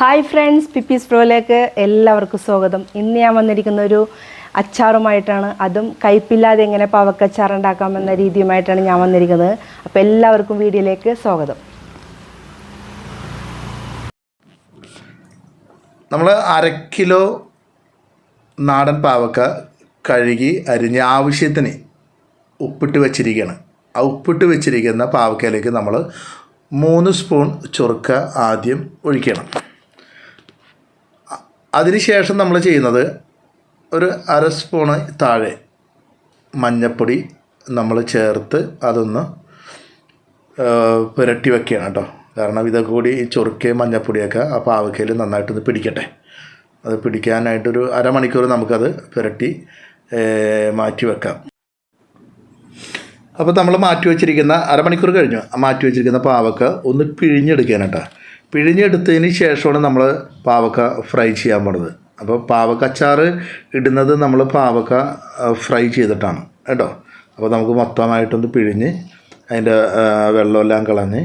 Hi friends പിപ്പീസ് പ്രോയിലേക്ക് എല്ലാവർക്കും സ്വാഗതം. ഇന്ന് ഞാൻ വന്നിരിക്കുന്ന ഒരു അച്ചാറുമായിട്ടാണ്. അതും കയ്പില്ലാതെ എങ്ങനെ പവക്കച്ചാർ ഉണ്ടാക്കാമെന്ന രീതിയുമായിട്ടാണ് ഞാൻ വന്നിരിക്കുന്നത്. അപ്പോൾ എല്ലാവർക്കും വീഡിയോയിലേക്ക് സ്വാഗതം. നമ്മൾ അര കിലോ നാടൻ പാവക്ക കഴുകി അരിഞ്ഞ് ആവശ്യത്തിന് ഉപ്പിട്ട് വെച്ചിരിക്കുകയാണ് ആ ഉപ്പിട്ട് വെച്ചിരിക്കുന്ന പാവക്കയിലേക്ക് നമ്മൾ മൂന്ന് സ്പൂൺ ചൊറുക്ക ആദ്യം ഒഴിക്കണം. അതിനുശേഷം നമ്മൾ ചെയ്യുന്നത് ഒരു അര സ്പൂണ് താഴെ മഞ്ഞപ്പൊടി നമ്മൾ ചേർത്ത് അതൊന്ന് പുരട്ടി വെക്കുകയാണ് കേട്ടോ. കാരണം ഇതൊക്കെ കൂടി ഈ ചൊറുക്കയും മഞ്ഞപ്പൊടിയൊക്കെ ആ പാവക്കയിൽ നന്നായിട്ടൊന്ന് പിടിക്കട്ടെ. അത് പിടിക്കാനായിട്ടൊരു അരമണിക്കൂർ നമുക്കത് പുരട്ടി മാറ്റി വെക്കാം. അപ്പോൾ നമ്മൾ മാറ്റി വെച്ചിരിക്കുന്ന അരമണിക്കൂർ കഴിഞ്ഞു. മാറ്റി വെച്ചിരിക്കുന്ന പാവക്ക ഒന്ന് പിഴിഞ്ഞെടുക്കാനാട്ടോ പിഴിഞ്ഞെടുത്തതിന് ശേഷമാണ് നമ്മൾ പാവക്ക ഫ്രൈ ചെയ്യാൻ പോണത്. അപ്പോൾ പാവക്ക അച്ചാറ് ഇടുന്നത് നമ്മൾ പാവക്ക ഫ്രൈ ചെയ്തിട്ടാണ്. കേട്ടോ? അപ്പോൾ നമുക്ക് മൊത്തമായിട്ടൊന്ന് പിഴിഞ്ഞ് അതിന്റെ വെള്ളമെല്ലാം കളഞ്ഞ്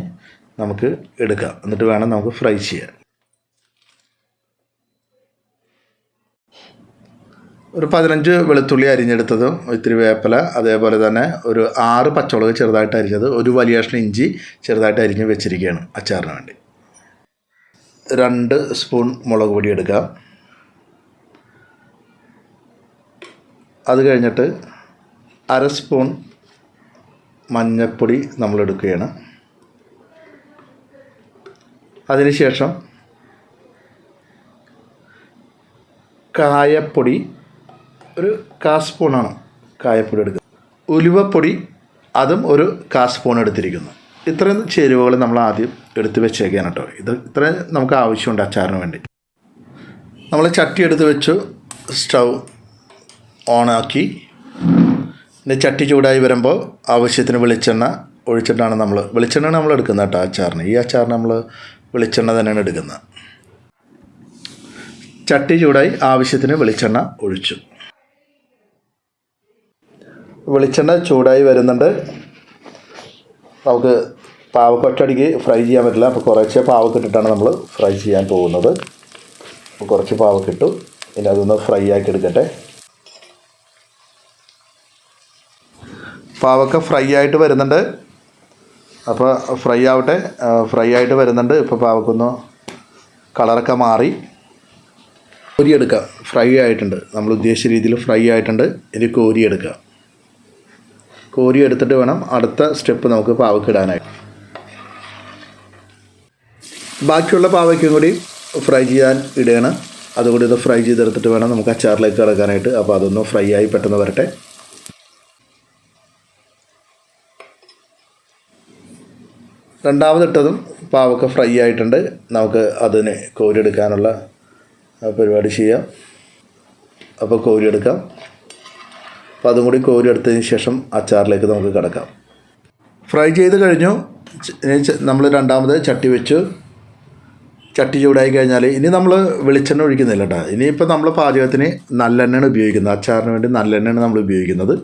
നമുക്ക് എടുക്കാം. എന്നിട്ട് വേണം നമുക്ക് ഫ്രൈ ചെയ്യാൻ. ഒരു പതിനഞ്ച് വെളുത്തുള്ളി അരിഞ്ഞെടുത്തതും ഇത്തിരി വേപ്പില അതേപോലെ തന്നെ ഒരു ആറ് പച്ചമുളക് ചെറുതായിട്ട് അരിഞ്ഞത് ഒരു വലിയ കഷ്ണം ഇഞ്ചി ചെറുതായിട്ട് അരിഞ്ഞ് വെച്ചിരിക്കുകയാണ് അച്ചാറിന് വേണ്ടി. രണ്ട് സ്പൂൺ മുളക് പൊടി എടുക്കാം. അത് കഴിഞ്ഞിട്ട് അര സ്പൂൺ മഞ്ഞൾപ്പൊടി നമ്മൾ എടുക്കുകയാണ്. അതിനുശേഷം കായപ്പൊടി ഒരു കാ സ്പൂണാണ് കായപ്പൊടി എടുക്കുക. ഉലുവപ്പൊടി അതും ഒരു കാ സ്പൂൺ എടുത്തിരിക്കുന്നു. ഇത്രയും ചേരുവകൾ നമ്മൾ ആദ്യം എടുത്ത് വെച്ചേക്കാണ് കേട്ടോ. ഇത് ഇത്രയും നമുക്ക് ആവശ്യമുണ്ട് അച്ചാറിന് വേണ്ടി. നമ്മൾ ചട്ടി എടുത്ത് വെച്ചു സ്റ്റൗ ഓണാക്കി. പിന്നെ ചട്ടി ചൂടായി വരുമ്പോൾ ആവശ്യത്തിന് വെളിച്ചെണ്ണ ഒഴിച്ചിട്ടാണ് നമ്മൾ വെളിച്ചെണ്ണ നമ്മൾ എടുക്കുന്നത് കേട്ടോ അച്ചാറിന്. ഈ അച്ചാറിന് നമ്മൾ വെളിച്ചെണ്ണ തന്നെയാണ് എടുക്കുന്നത്. ചട്ടി ചൂടായി ആവശ്യത്തിന് വെളിച്ചെണ്ണ ഒഴിച്ചു. വെളിച്ചെണ്ണ ചൂടായി വരുന്നുണ്ട്. നമുക്ക് പാവക്ക ഒറ്റയടിക്ക് ഫ്രൈ ചെയ്യാൻ പറ്റില്ല. അപ്പോൾ കുറച്ച് പാവക്ക ഇട്ടിട്ടാണ് നമ്മൾ ഫ്രൈ ചെയ്യാൻ പോകുന്നത്. അപ്പോൾ കുറച്ച് പാവക്ക ഇട്ടു ഇനി അതൊന്ന് ഫ്രൈ ആക്കി എടുക്കട്ടെ. പാവക്ക ഫ്രൈ ആയിട്ട് വരുന്നുണ്ട്. അപ്പോൾ ഫ്രൈ ആവട്ടെ. ഫ്രൈ ആയിട്ട് വരുന്നുണ്ട്. ഇപ്പോൾ പാവക്കൊന്ന് കളറൊക്കെ മാറി. കോരിയെടുക്കുക ഫ്രൈ ആയിട്ടുണ്ട്. നമ്മൾ ഉദ്ദേശിച്ച രീതിയിൽ ഫ്രൈ ആയിട്ടുണ്ട്. ഇനി കോരിയെടുക്കുക കോരി എടുത്തിട്ട് വേണം അടുത്ത സ്റ്റെപ്പ് നമുക്ക് പാവയ്ക്ക് ഇടാനായിട്ട് ബാക്കിയുള്ള പാവയ്ക്കും കൂടി ഫ്രൈ ചെയ്യാൻ ഇടുകയാണ് അതുകൂടി ഇത് ഫ്രൈ ചെയ്തെടുത്തിട്ട് വേണം നമുക്ക് അച്ചാറിലേക്ക് കിടക്കാനായിട്ട്. അപ്പോൾ അതൊന്ന് ഫ്രൈ ആയി പെട്ടെന്ന് വരട്ടെ. രണ്ടാമതിട്ടതും പാവക്ക ഫ്രൈ ആയിട്ടുണ്ട്. നമുക്ക് അതിനെ കോരിയെടുക്കാനുള്ള പരിപാടി ചെയ്യാം. അപ്പോൾ കോരിയെടുക്കാം. അപ്പോൾ അതും കൂടി കോരിയെടുത്തതിന് ശേഷം അച്ചാറിലേക്ക് നമുക്ക് കിടക്കാം. ഫ്രൈ ചെയ്ത് കഴിഞ്ഞു. നമ്മൾ രണ്ടാമത് ചട്ടി വെച്ചു. ചട്ടി ചൂടായി കഴിഞ്ഞാൽ ഇനി നമ്മൾ വെളിച്ചെണ്ണ ഒഴിക്കുന്നില്ല കേട്ടോ ഇനിയിപ്പോൾ നമ്മൾ പാചകത്തിന് നല്ലെണ്ണയാണ് ഉപയോഗിക്കുന്നത്. അച്ചാറിന് വേണ്ടി നല്ലെണ്ണയാണ് നമ്മൾ ഉപയോഗിക്കുന്നത്.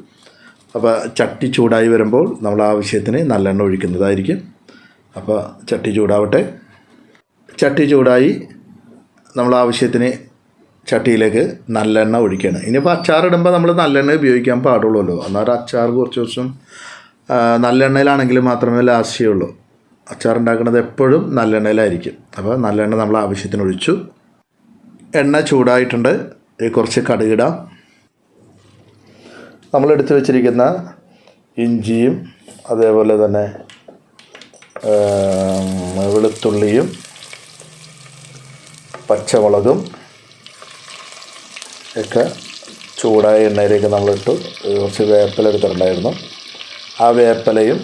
അപ്പോൾ ചട്ടി ചൂടായി വരുമ്പോൾ നമ്മൾ ആവശ്യത്തിന് നല്ലെണ്ണ ഒഴിക്കുന്നതായിരിക്കും. അപ്പോൾ ചട്ടി ചൂടാവട്ടെ. ചട്ടി ചൂടായി നമ്മൾ ആവശ്യത്തിന് ചട്ടിയിലേക്ക് നല്ലെണ്ണ ഒഴിക്കണം. ഇനിയിപ്പോൾ അച്ചാറിടുമ്പോൾ നമ്മൾ നല്ലെണ്ണ ഉപയോഗിക്കാൻ പാടുള്ളൂ അന്നേരം അച്ചാർ കുറച്ച് ദിവസം നല്ലെണ്ണയിലാണെങ്കിൽ മാത്രമേ ലാസ്റ്റ് ചെയ്യുള്ളൂ. അച്ചാർ ഉണ്ടാക്കുന്നത് എപ്പോഴും നല്ലെണ്ണയിലായിരിക്കും. അപ്പോൾ നല്ലെണ്ണ നമ്മൾ ആവശ്യത്തിന് ഒഴിച്ചു. എണ്ണ ചൂടായിട്ടുണ്ട്. കുറച്ച് കടുകിടാം നമ്മൾ എടുത്തു വെച്ചിരിക്കുന്ന ഇഞ്ചിയും അതേപോലെ തന്നെ വെളുത്തുള്ളിയും പച്ചമുളകും ഒക്കെ ചൂടായ എണ്ണയിലേക്ക് നമ്മളിട്ട് കുറച്ച് വേപ്പില എടുത്തിട്ടുണ്ടായിരുന്നു. ആ വേപ്പിലയും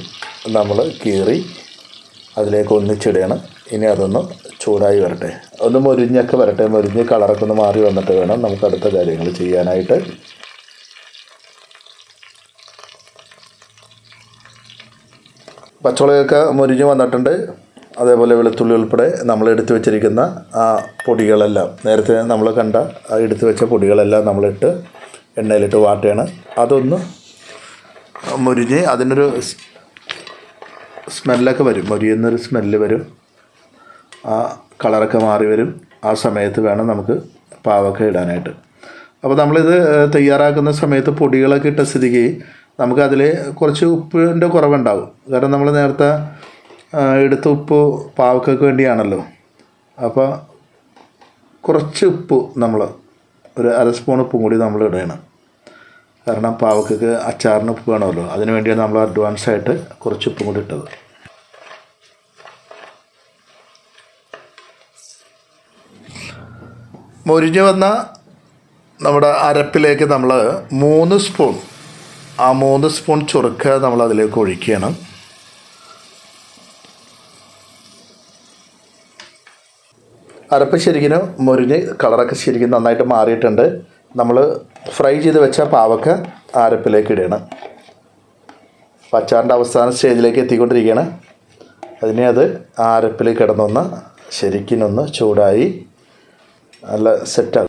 നമ്മൾ കീറി അതിലേക്ക് ഒന്നിച്ചിടണം. ഇനി അതൊന്ന് ചൂടായി വരട്ടെ. ഒന്ന് മുരിഞ്ഞൊക്കെ വരട്ടെ. മുരിഞ്ഞ് കളറൊക്കെ ഒന്ന് മാറി വന്നിട്ട് വേണം നമുക്ക് അടുത്ത കാര്യങ്ങൾ ചെയ്യാനായിട്ട്. പച്ചമുളകൊക്കെ മുരിഞ്ഞ് വന്നിട്ടുണ്ട്. അതേപോലെ വെളുത്തുള്ളി ഉൾപ്പെടെ നമ്മൾ എടുത്തു വെച്ചിരിക്കുന്ന ആ പൊടികളെല്ലാം. നേരത്തെ നമ്മൾ കണ്ട ആ എടുത്തു വെച്ച പൊടികളെല്ലാം നമ്മളിട്ട് എണ്ണയിലിട്ട് വാട്ടുകയാണ്. അതൊന്ന് മുരിഞ്ഞ് അതിനൊരു സ്മെല്ലൊക്കെ വരും. മുരിയുന്നൊരു സ്മെല്ല് വരും. ആ കളറൊക്കെ മാറി വരും. ആ സമയത്ത് വേണം നമുക്ക് പാവൊക്കെ ഇടാനായിട്ട്. അപ്പോൾ നമ്മളിത് തയ്യാറാക്കുന്ന സമയത്ത് പൊടികളൊക്കെ ഇട്ട സ്ഥിതിക്ക് നമുക്കതിൽ കുറച്ച് ഉപ്പിന്റെ കുറവുണ്ടാവും. കാരണം നമ്മൾ നേരത്തെ എടുത്ത ഉപ്പ് പാവക്കൊക്കെ വേണ്ടിയാണല്ലോ. അപ്പോൾ കുറച്ച് ഉപ്പ് നമ്മൾ ഒരു അര സ്പൂൺ ഉപ്പും കൂടി നമ്മൾ ഇടണം. കാരണം പാവക്കക്ക് അച്ചാറിന് ഉപ്പ് വേണമല്ലോ. അതിന് വേണ്ടിയാണ് നമ്മൾ അഡ്വാൻസ് ആയിട്ട് കുറച്ച് ഉപ്പും കൂടി ഇട്ടത്. മുരിഞ്ഞ് വന്ന നമ്മുടെ അരപ്പിലേക്ക് നമ്മൾ മൂന്ന് സ്പൂൺ ആ മൂന്ന് സ്പൂൺ ചുറുക്ക നമ്മൾ അതിലേക്ക് ഒഴിക്കണം അരപ്പ് ശരിക്കും മുരിഞ്ഞ് കളറൊക്കെ ശരിക്കും നന്നായിട്ട് മാറിയിട്ടുണ്ട്. നമ്മൾ ഫ്രൈ ചെയ്ത് വെച്ച പാവക്ക ആരപ്പിലേക്ക് ഇടണം പച്ചാറിന്റെ അവസാന സ്റ്റേജിലേക്ക് എത്തിക്കൊണ്ടിരിക്കുകയാണ്. അതിനെ അത് ആ അരപ്പിൽ കിടന്നൊന്ന് ശരിക്കിനൊന്ന് ചൂടായി നല്ല സെറ്റാകും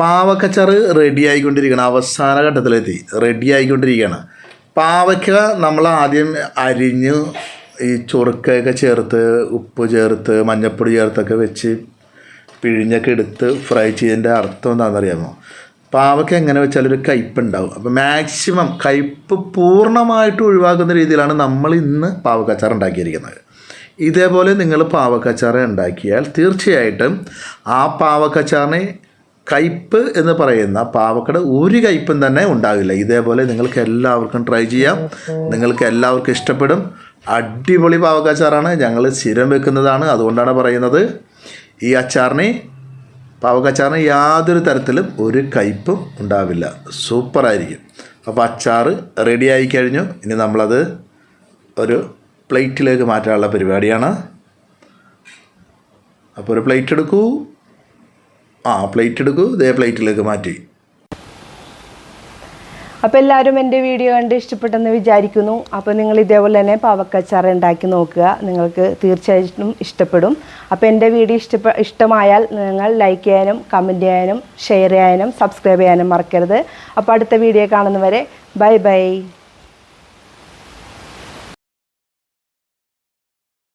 പാവക്കച്ചാറ് റെഡി ആയിക്കൊണ്ടിരിക്കുകയാണ് അവസാന ഘട്ടത്തിലെത്തി. റെഡി ആയിക്കൊണ്ടിരിക്കുകയാണ്. പാവയ്ക്ക നമ്മൾ ആദ്യം അരിഞ്ഞ് ഈ ചൊറുക്കയൊക്കെ ചേർത്ത് ഉപ്പ് ചേർത്ത് മഞ്ഞപ്പൊടി ചേർത്തൊക്കെ വെച്ച് പിഴിഞ്ഞൊക്കെ എടുത്ത് ഫ്രൈ ചെയ്തതിന്റെ അർത്ഥം എന്താണെന്നറിയാമോ? പാവയ്ക്ക് എങ്ങനെ വെച്ചാൽ ഒരു കയ്പുണ്ടാവും അപ്പോൾ മാക്സിമം കയ്പ്പ് പൂർണമായിട്ട് ഒഴിവാക്കുന്ന രീതിയിലാണ് നമ്മൾ ഇന്ന് പാവക്കച്ചാർ ഉണ്ടാക്കിയിരിക്കുന്നത്. ഇതേപോലെ നിങ്ങൾ പാവക്കച്ചാർ ഉണ്ടാക്കിയാൽ തീർച്ചയായിട്ടും ആ പാവക്കച്ചാറിനെ കയ്പ് എന്ന് പറയുന്ന പാവക്കട ഒരു കയ്പും തന്നെ ഉണ്ടാകില്ല. ഇതേപോലെ നിങ്ങൾക്ക് എല്ലാവർക്കും ട്രൈ ചെയ്യാം. നിങ്ങൾക്ക് എല്ലാവർക്കും ഇഷ്ടപ്പെടും. അടിപൊളി പാവക്കച്ചാറാണ്. ഞങ്ങൾ സ്ഥിരം വെക്കുന്നതാണ്. അതുകൊണ്ടാണ് പറയുന്നത്. ഈ അച്ചാറിനെ പാവക്കച്ചാറിന് യാതൊരു തരത്തിലും ഒരു കയ്പും ഉണ്ടാവില്ല. സൂപ്പറായിരിക്കും അപ്പോൾ അച്ചാർ റെഡി ആയി കഴിഞ്ഞു. ഇനി നമ്മളത് ഒരു പ്ലേറ്റിലേക്ക് മാറ്റാനുള്ള പരിപാടിയാണ്. അപ്പോൾ ഒരു പ്ലേറ്റ് എടുക്കൂ. ആ പ്ലേറ്റ് എടുക്കൂ ഇതേ പ്ലേറ്റിലേക്ക് മാറ്റി. അപ്പോൾ എല്ലാവരും എന്റെ വീഡിയോ കണ്ട് ഇഷ്ടപ്പെട്ടെന്ന് വിചാരിക്കുന്നു. അപ്പോൾ നിങ്ങൾ ഇതേപോലെ തന്നെ പാവക്കച്ചാർ ഉണ്ടാക്കി നോക്കുക. നിങ്ങൾക്ക് തീർച്ചയായിട്ടും ഇഷ്ടപ്പെടും. അപ്പോൾ എന്റെ വീഡിയോ ഇഷ്ടപ്പെ ഇഷ്ടമായാൽ നിങ്ങൾ ലൈക്ക് ചെയ്യാനും കമന്റ് ചെയ്യാനും ഷെയർ ചെയ്യാനും സബ്സ്ക്രൈബ് ചെയ്യാനും മറക്കരുത്. അപ്പോൾ അടുത്ത വീഡിയോ കാണുന്നവരെ ബൈ ബൈ